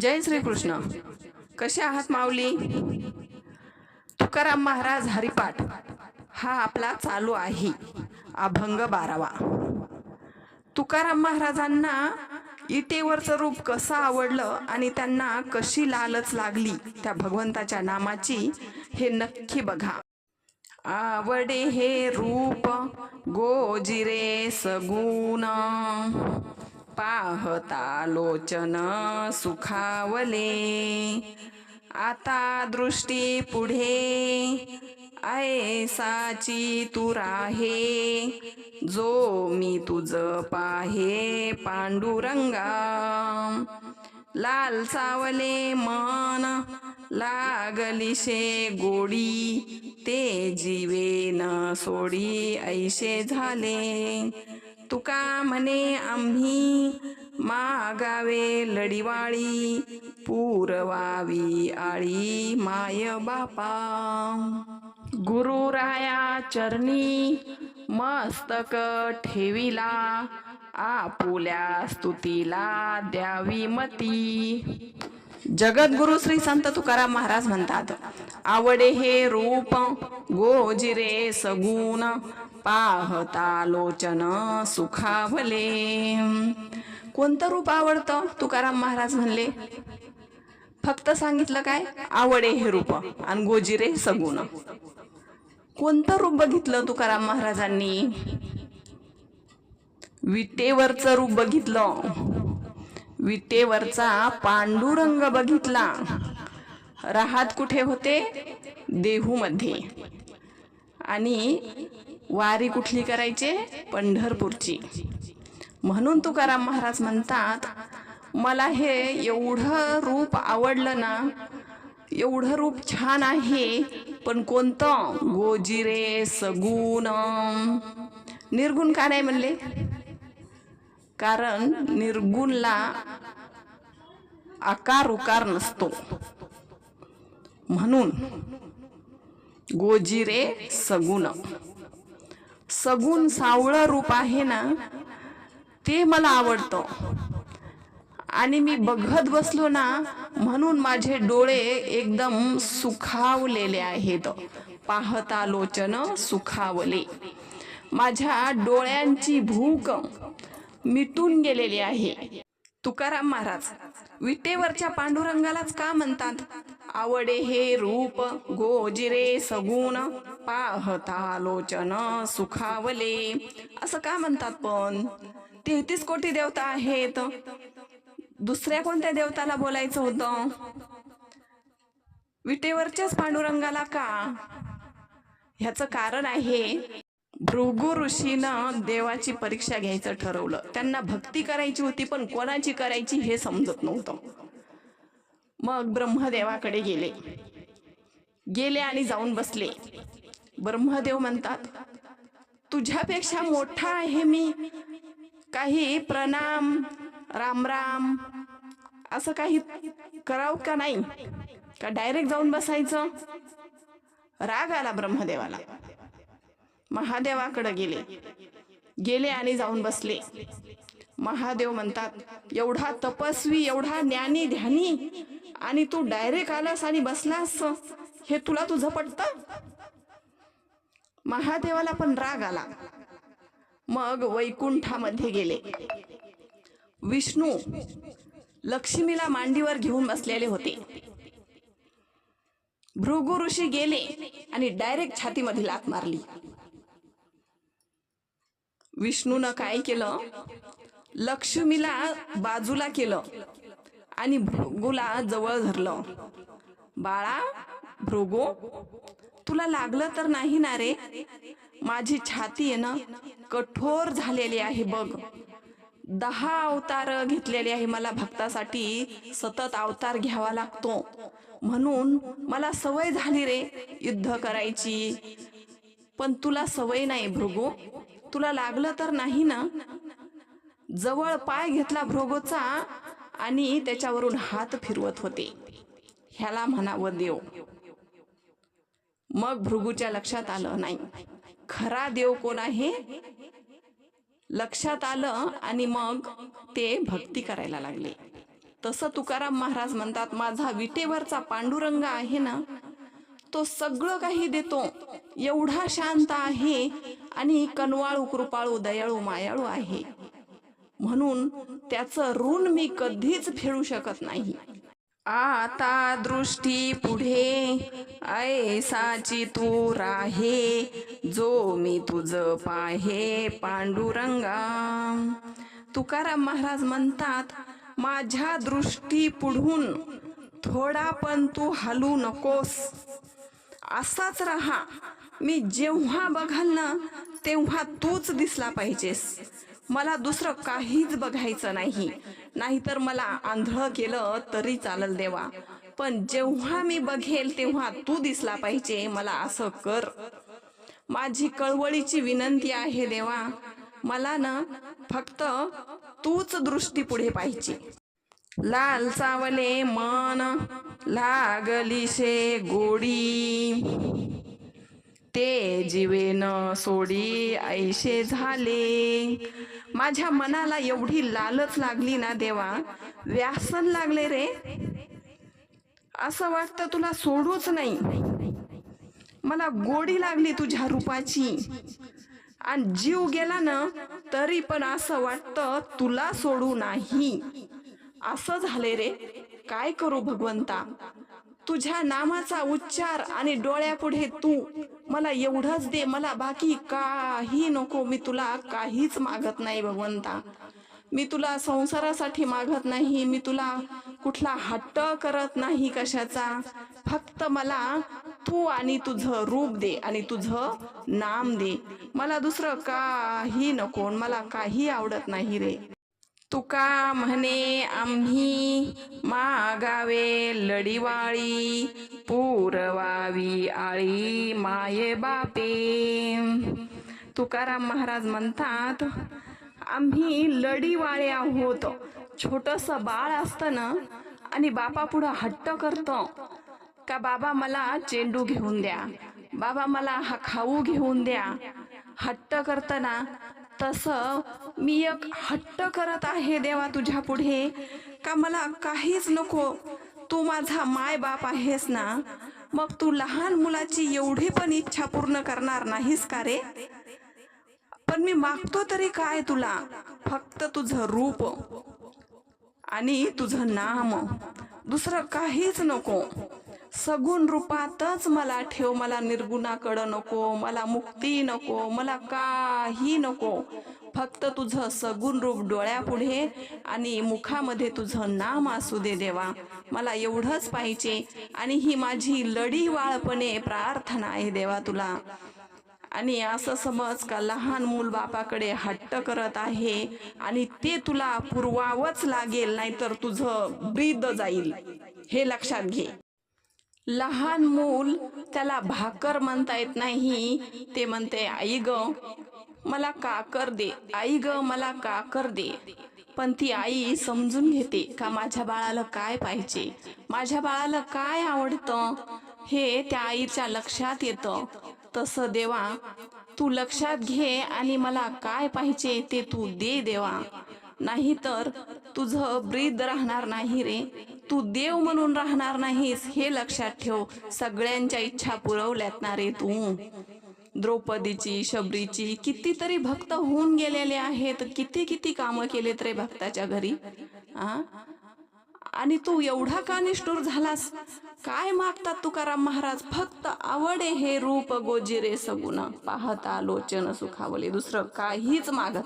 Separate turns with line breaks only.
जय श्रीकृष्ण. कसे आहात माऊली? तुकाराम महाराज हरिपाठ. हा आपला चालू आहे. अभंग बारावा. तुकाराम महाराजांना इटेवरचं रूप कसं आवडलं आणि त्यांना कशी लालच लागली त्या भगवंताच्या नामाची हे नक्की बघा. आवडे हे रूप गोजिरे सगुण. पाहता लोचन सुखावले. आता दृष्टी पुढे ऐसाची तू राहे. जो मी तुझ पाहे पांडुरंगा. लाल सावले मन लागलिशे गोडी. ते जीवे न सोडी ऐशे झाले. तुका म्हणे आम्ही मागावे लढीवाळी पुरवावी आळी माय बापा. गुरुराया चरणी मस्तक ठेविला आपुल्या स्तुतीला द्यावी मती. जगद्गुरु श्री संत तुकाराम महाराज म्हणतात आवडे हे रूप गोजिरे सगुण. पाहता लोचन सुखावले. कोणतं रूप आवडतं? तुकाराम महाराज म्हणले. फक्त सांगितलं काय? आवडे हे रूप आणि गोजिरे सगुण. कोणतं रूप बघितलं तुकाराम महाराजांनी? विटेवरचं रूप बघितलं. विटेवरचा पांडुरंग बघितला. राहत कुठे होते? देहूमध्ये. आणि वारी कुठली करायचे? पंढरपूरची. म्हणून तुकाराम महाराज म्हणतात मला हे एवढं रूप आवडलं ना एवढं रूप छान आहे पण कोणतं? गोजिरे सगुण. निर्गुण का नाही म्हणले? कारण निर्गुणला आकार उकार नसतो. म्हणून गोजिरे सगुण. सगुण सावळं रूप आहे ना ते मला आवडतं. आणि मी बघत बसलो ना म्हणून माझे डोळे एकदम सुखावलेले आहेत. पाहता लोचन सुखावले. माझ्या डोळ्यांची भूक मिटून गेलेली आहे. तुकाराम महाराज विटेवरच्या पांडुरंगालाच का म्हणतात? आवडे हे रूप गोजिरे सगुण पाहता लोचन सुखावले. असं का म्हणतात पण? तेहतीस कोटी देवता आहेत. दुसऱ्या कोणत्या देवताला बोलायचं होतं? विटेवरच्याच पांडुरंगाला का? ह्याचं कारण आहे भृगु ऋषीनं देवाची परीक्षा घ्यायचं ठरवलं. त्यांना भक्ती करायची होती पण कोणाची करायची हे समजत नव्हतं. मग ब्रह्मदेवाकडे गेले. गेले आणि जाऊन बसले. ब्रह्मदेव म्हणतात तुझ्यापेक्षा मोठा आहे मी. काही प्रणाम राम राम असं काही करावं का नाही? का डायरेक्ट जाऊन बसायचं? राग आला ब्रह्मदेवाला. महादेवाकडे गेले. गेले आणि जाऊन बसले. महादेव म्हणतात एवढा तपस्वी एवढा ज्ञानी ध्यानी आणि तू डायरेक्ट आलास आणि बसलास हे तुला तुझं पटतं? महादेवाला पण राग आला. मग वैकुंठामध्ये गेले. विष्णू लक्ष्मीला मांडीवर घेऊन बसलेले होते. भृगु ऋषी गेले आणि डायरेक्ट छातीमध्ये लात मारली. विष्णूनं काय केलं? लक्ष्मीला बाजूला केलं आणि भृगूला जवळ धरलं. बाळा भृगो तुला लागलं तर नाही ना रे? माझी छाती आहे ना कठोर झालेली आहे बघ. दहा अवतार घेतलेले आहे मला भक्तासाठी सतत अवतार घ्यावा लागतो. म्हणून मला सवय झाली रे युद्ध करायची. पण तुला सवय नाही भृगू. तुला लागलं तर नाही ना? जवळ पाय घेतला भृगूचा आणि त्याच्यावरून हात फिरवत होते. ह्याला म्हणावं देव. मग भृगूच्या लक्षात आलं नाही खरा देव कोण आहे? लक्षात आलं आणि मग ते भक्ती करायला लागले. तसं तुकाराम महाराज म्हणतात माझा विटेवरचा पांडुरंग आहे ना तो सगळं काही देतो. एवढा शांत आहे आणि कनवाळू कृपाळू दयाळू मायाळू आहे. म्हणून त्याचं ऋण मी कधीच फेडू शकत नाही. आता दृष्टी पुढे. ऐसाची तू राहे जो मी तुझ पाहे पांडुरंगा. तुकाराम महाराज म्हणतात माझ्या दृष्टी पुढून थोडा पण तू हलू नकोस. असाच राहा. मी जेव्हा बघाल ना तेव्हा तूच दिसला पाहिजेस. मला दुसरं काहीच बघायचं नाही. नाहीतर मला आंधळ केलं तरी चालल देवा. पण जेव्हा मी बघेल तेव्हा तू दिसला पाहिजे मला असं कर. माझी कळवळीची विनंती आहे देवा मला ना फक्त तूच दृष्टी पुढे पाहिजे. लाल सावले मन लागलीशे गोडी. ते जीवेन सोडी ऐशे झाले. माझ्या मनाला एवढी लालच लागली ना देवा. व्यासन लागले रे. असं वाटतं तुला सोडूच नाही. मला गोडी लागली तुझ्या रूपाची. आणि जीव गेला ना तरी पण असं वाटतं तुला सोडू नाही. असं झाले रे. काय करू भगवंता? तुझ्या नामाचा उच्चार आणि डोळ्यापुढे तू. मला एवढंच दे मला बाकी काही नको. मी तुला काहीच मागत नाही भगवंता. मी तुला संसारासाठी मागत नाही. मी तुला कुठला हट्ट करत नाही कशाचा. फक्त मला तू आणि तुझं रूप दे आणि तुझं नाम दे. मला दुसरं काही नको मला काही आवडत नाही रे. तुका म्हणे आम्ही मागावे लढीवाळी पुरवावी आळी माये बापे. तुकाराम महाराज म्हणतात आम्ही लढीवाळे आहोत. छोटस बाळ असतं ना आणि बापा पुढं हट्ट करतं. का बाबा मला चेंडू घेऊन द्या बाबा मला हा खाऊ घेऊन द्या. हट्ट करताना तसं मी एक हट्ट करत आहे देवा तुझ्या पुढे. का मला काहीच नको? तू माझा माय बाप आहेस ना? मग तू लहान मुलाची एवढी पण इच्छा पूर्ण करणार नाहीस का रे? पण मी मागतो तरी काय तुला? फक्त तुझं रूप आणि तुझं नाम. दुसरं काहीच नको. सगुण रूपातच मला ठेव मला निर्गुणाकडं नको मला मुक्ती नको मला काही नको. फक्त तुझं सगुण रूप डोळ्यापुढे आणि मुखामध्ये तुझं नाम असू दे देवा. मला एवढंच पाहिजे आणि ही माझी लढीवाळपणे प्रार्थना आहे देवा तुला. आणि असं समज का लहान मूल बापाकडे हट्ट करत आहे आणि ते तुला पुरवावंच लागेल नाहीतर तुझं ब्रीद जाईल. हे लक्षात घे. लहान मूल त्याला भाकर म्हणता येत नाही. ते म्हणते आई ग मला काकर दे. आई ग मला काकर दे. पण ती आई समजून घेते का माझ्या बाळाला काय पाहिजे? माझ्या बाळाला काय आवडतं? हे त्या आईच्या लक्षात येतं. तसं देवा तू लक्षात घे आणि मला काय पाहिजे ते तू दे देवा. नाहीतर तुझं ब्रीद राहणार नाही रे. तू देव म्हणून राहणार नाहीस हे लक्षात ठेव. सगळ्यांच्या इच्छा पुरवल्यात ना रे तू. द्रौपदीची शबरीची कितीतरी भक्त होऊन गेलेले आहेत. किती किती कामं केलेत रे भक्ताच्या घरी? आ? आणि तू एवढा का निष्ठूर झालास? काय मागतात तुकाराम महाराज? फक्त आवडे हे रूप गोजिरे सगुण. पाहता लोचन सुखावले दुसरं काहीच मागत